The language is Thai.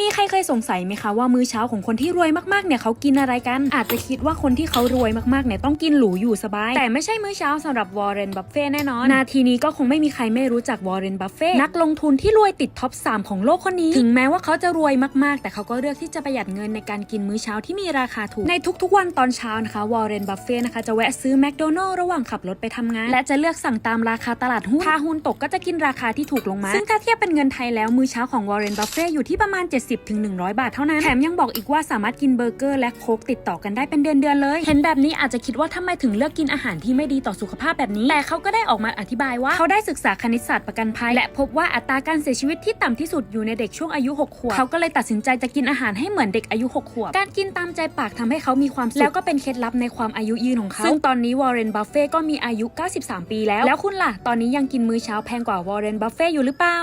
มีใครเคยสงสัยไหมคะว่ามื้อเช้าของคนที่รวยมากๆเนี่ยเขากินอะไรกัน อาจจะคิดว่าคนที่เขารวยมากๆเนี่ยต้องกินหรูอยู่สบาย แต่ไม่ใช่มื้อเช้าสำหรับวอร์เรนบัฟเฟ่แน่นอน นาทีนี้ก็คงไม่มีใครไม่รู้จักวอร์เรนบัฟเฟ่นักลงทุนที่รวยติดท็อป 3 ของโลกคนนี้ ถึงแม้ว่าเขาจะรวยมากๆ แต่เขาก็เลือกที่จะประหยัดเงินในการกินมื้อเช้าที่มีราคาถูก ในทุกๆวันตอนเช้านะคะวอร์เรนบัฟเฟ่นะคะจะแวะซื้อแมคโดนัลล์ระหว่างขับรถไปทำงาน และจะเลือกสั่งตามราคาตลาดหุ้นถ้าหุ้นตกก็จะกินราคาที่ถูกลงมาซึ่งถ้าเทียบเป็นเงินไทยแล้วมื้อเช้าของวอร์เรนบัฟเฟ่อยู่ที่ประมาณ70-100 บาทเท่านั้น แถมยังบอกอีกว่าสามารถกินเบอร์เกอร์และโค้กติดต่อกันได้เป็นเดือนๆเลย เห็นแบบนี้อาจจะคิดว่าทำไมถึงเลือกกินอาหารที่ไม่ดีต่อสุขภาพแบบนี้ แต่เขาก็ได้ออกมาอธิบายว่า เขาได้ศึกษาคณิตศาสตร์ประกันภัย และพบว่าอัตราการเสียชีวิตที่ต่ำที่สุดอยู่ในเด็กช่วงอายุ 6 ขวบ เขาก็เลยตัดสินใจจะกินอาหารให้เหมือนเด็กอายุ 6 ขวบ การกินตามใจปากทำให้เขามีความสุข แล้วก็เป็นเคล็ดลับในความอายุยืนของเขา ซึ่งตอนนี้วอร์เรน บัฟเฟ่ก็มีอายุ 93 ปีแล้ว แล้วคุณล่ะ ตอนนี้ยังกินมื้อเช้าแพงกว่าวอร์เรน บัฟเฟ่อยู่หรือเปล่า